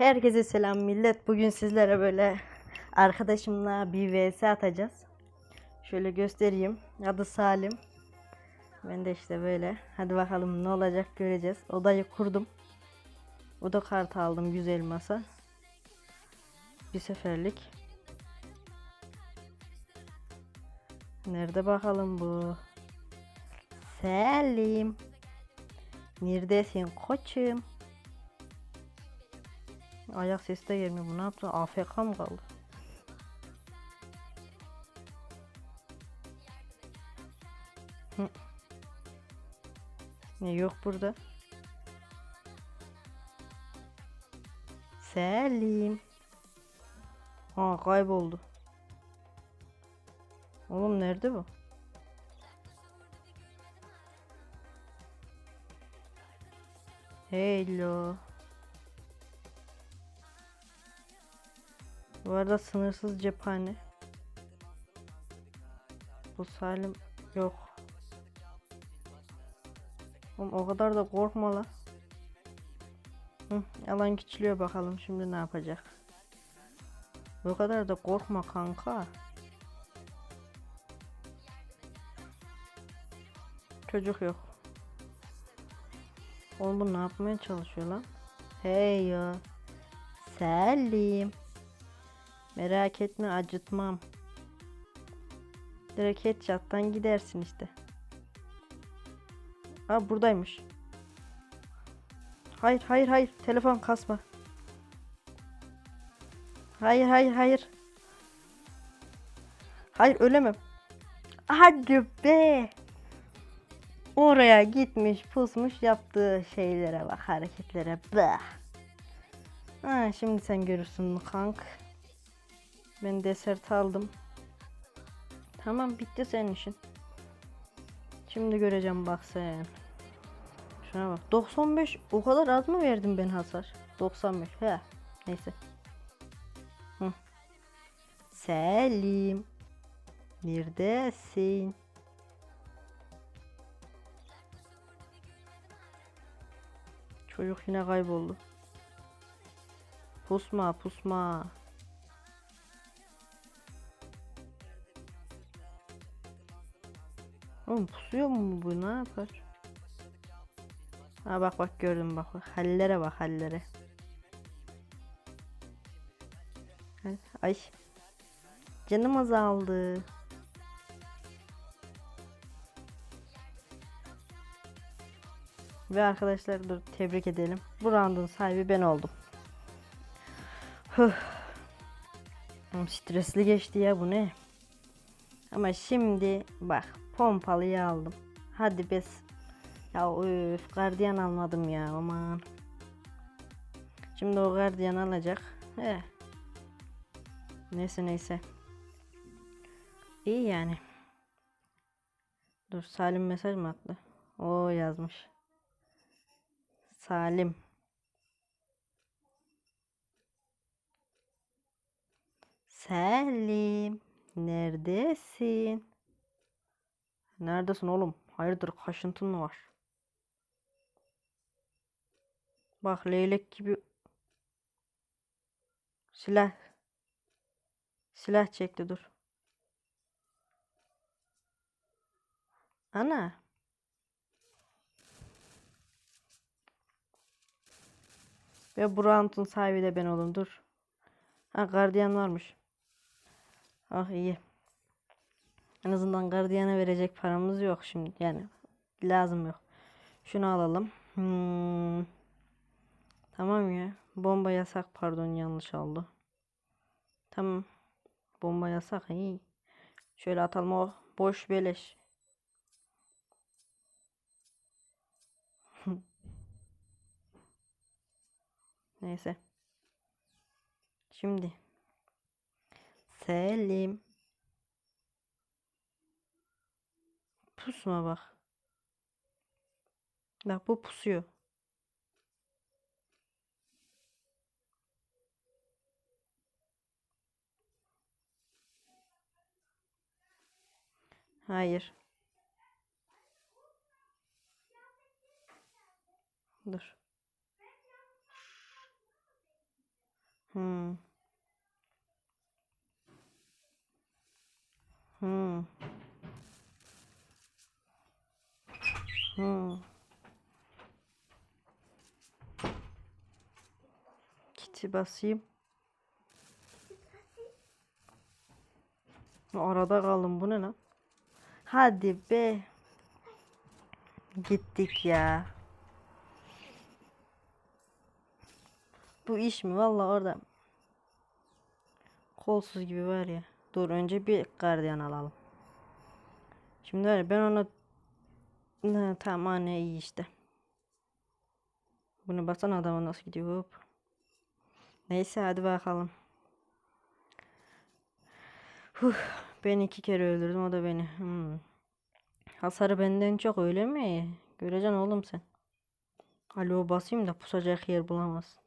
Herkese selam millet. Bugün sizlere böyle arkadaşımla bir vs atacağız. Şöyle göstereyim. Adı Salim. Ben de işte böyle. Hadi bakalım ne olacak göreceğiz. Odayı kurdum. Oda kartı aldım 100 elmasa. Bir seferlik. Nerede bakalım bu? Selim. Neredesin koçum? Ayak sesi de gelmiyor. Bu ne yaptı? AFK mı kaldı? Hı. Ne yok burada? Selim. Aa kayboldu. Oğlum nerede bu? Hello. Bu arada sınırsız cephane. Bu Salim yok. Oğlum o kadar da korkma la. Alan küçülüyor bakalım şimdi ne yapacak. O kadar da korkma kanka. Çocuk yok. Oğlum bu ne yapmaya çalışıyor lan? Hey ya. Selim. Merak etme acıtmam. Direkt headshot'tan gidersin işte. Ha buradaymış. Hayır hayır hayır telefon kasma. Hayır hayır hayır. Hayır ölemem. Hadi be. Oraya gitmiş pusmuş yaptığı şeylere bak hareketlere bah. Ha, şimdi sen görürsün kank. Ben desert aldım. Tamam bitti senin işin. Şimdi göreceğim bak sen. Şuna bak. 95 o kadar az mı verdim ben hasar? 95 he. Neyse. Hı. Selim. Neredesin? Çocuk yine kayboldu. Pusma pusma. Oğlum pusuyor mu bu ne yapar? Ha bak bak gördüm bak bak. Hallere bak hallere. Ay. Canım azaldı. Ve arkadaşlar dur tebrik edelim. Bu round'un sahibi ben oldum. Huh. Stresli geçti ya bu ne? Ama şimdi bak pompalıyı aldım. Hadi bes. Ya öf gardiyan almadım ya aman. Şimdi o gardiyan alacak. He. Neyse neyse. İyi yani. Dur Salim mesaj mı attı? O yazmış. Salim. Salim. Neredesin? Neredesin oğlum? Hayırdır kaşıntın mı var? Bak leylek gibi silah silah çekti dur. Ana. Ve bu sahibi de ben oldum dur. Ha gardiyan varmış. Ah iyi. En azından gardiyana verecek paramız yok şimdi. Yani lazım yok. Şunu alalım. Hmm. Tamam ya. Bomba yasak pardon yanlış oldu. Tamam. Bomba yasak iyi. Şöyle atalım o boş beleş. Neyse. Şimdi. Selim. Pusma bak. Bak bu pusuyor. Hayır. Dur. Hmm. Hmm. Kiti basayım. Arada kaldım. Bu ne lan? Hadi be. Gittik ya. Bu iş mi? Vallahi orada kolsuz gibi var ya. Dur önce bir gardiyan alalım. Şimdi ya ben ona ne, tamam anne iyi işte. Bunu basan adama nasıl gidiyor hop. Neyse hadi bakalım. Huh, ben iki kere öldürdüm o da beni. Hmm. Hasarı benden çok öyle mi? Göreceksin oğlum sen. Alo basayım da pusacak yer bulamazsın.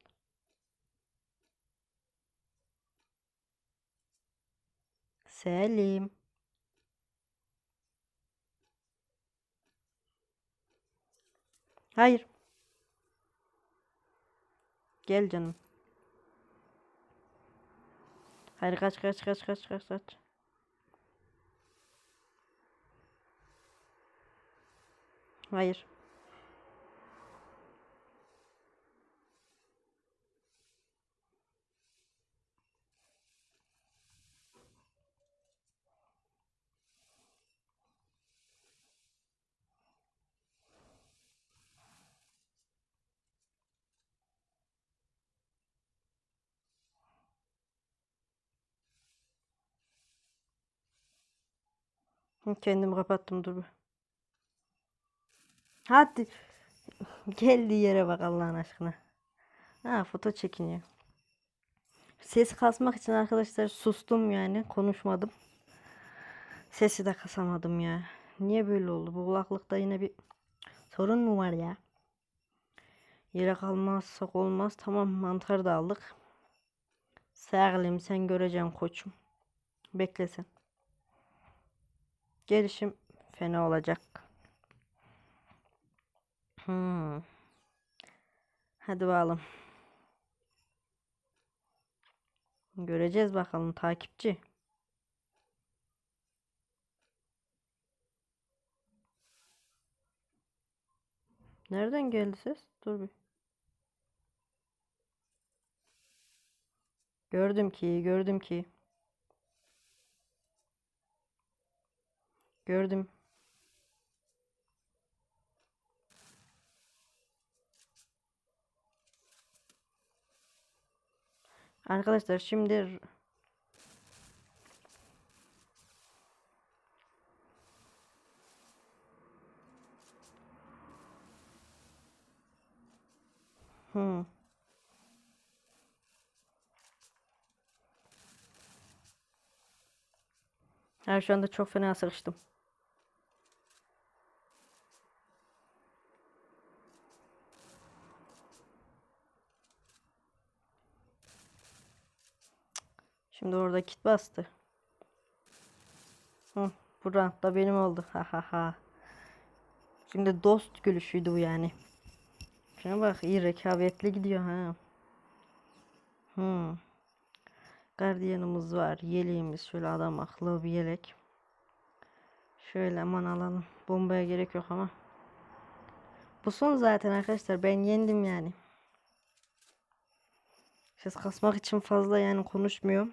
Selim. Hayır. Gel canım. Hayır kaç kaç kaç kaç kaç kaç. Hayır. Kendimi kapattım dur. Hadi. Geldiği yere bak Allah'ın aşkına. Ha foto çekiniyor. Ses kasmak için arkadaşlar sustum yani konuşmadım. Sesi de kasamadım ya. Niye böyle oldu? Bu kulaklıkta yine bir sorun mu var ya? Yere kalmazsak olmaz. Tamam mantar da aldık. Sağlayayım sen göreceksin koçum. Bekle sen. Gelişim fena olacak. Hmm. Hadi bakalım. Göreceğiz bakalım takipçi. Nereden geldi ses? Dur bir. Gördüm ki, gördüm ki. Gördüm. Arkadaşlar şimdi Hmm. Ha, şu anda çok fena sıkıştım. Şimdi orada kit bastı. Hı, bu da benim oldu. Ha ha ha. Şimdi dost gülüşüydü bu yani. Şuna bak iyi rekabetli gidiyor ha. Hmm. Gardiyanımız var. Yeleğimiz şöyle adam akıllı bir yelek. Şöyle aman alalım. Bombaya gerek yok ama. Bu son zaten arkadaşlar. Ben yendim yani. Ses kasmak için fazla yani konuşmuyorum.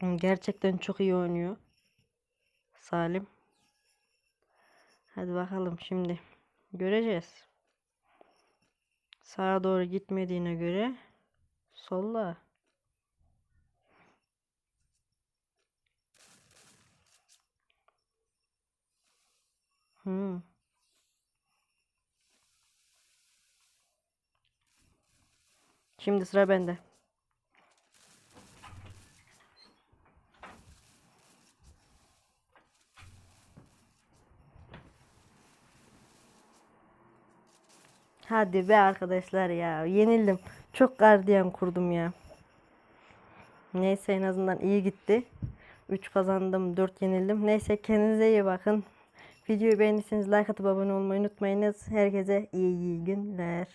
Gerçekten çok iyi oynuyor. Salim. Hadi bakalım şimdi. Göreceğiz. Sağa doğru gitmediğine göre solla. Hmm. Şimdi sıra bende. Hadi be arkadaşlar ya. Yenildim. Çok gardiyan kurdum ya. Neyse en azından iyi gitti. 3 kazandım, 4 yenildim. Neyse kendinize iyi bakın. Videoyu beğendiyseniz like atıp abone olmayı unutmayınız. Herkese iyi, iyi günler.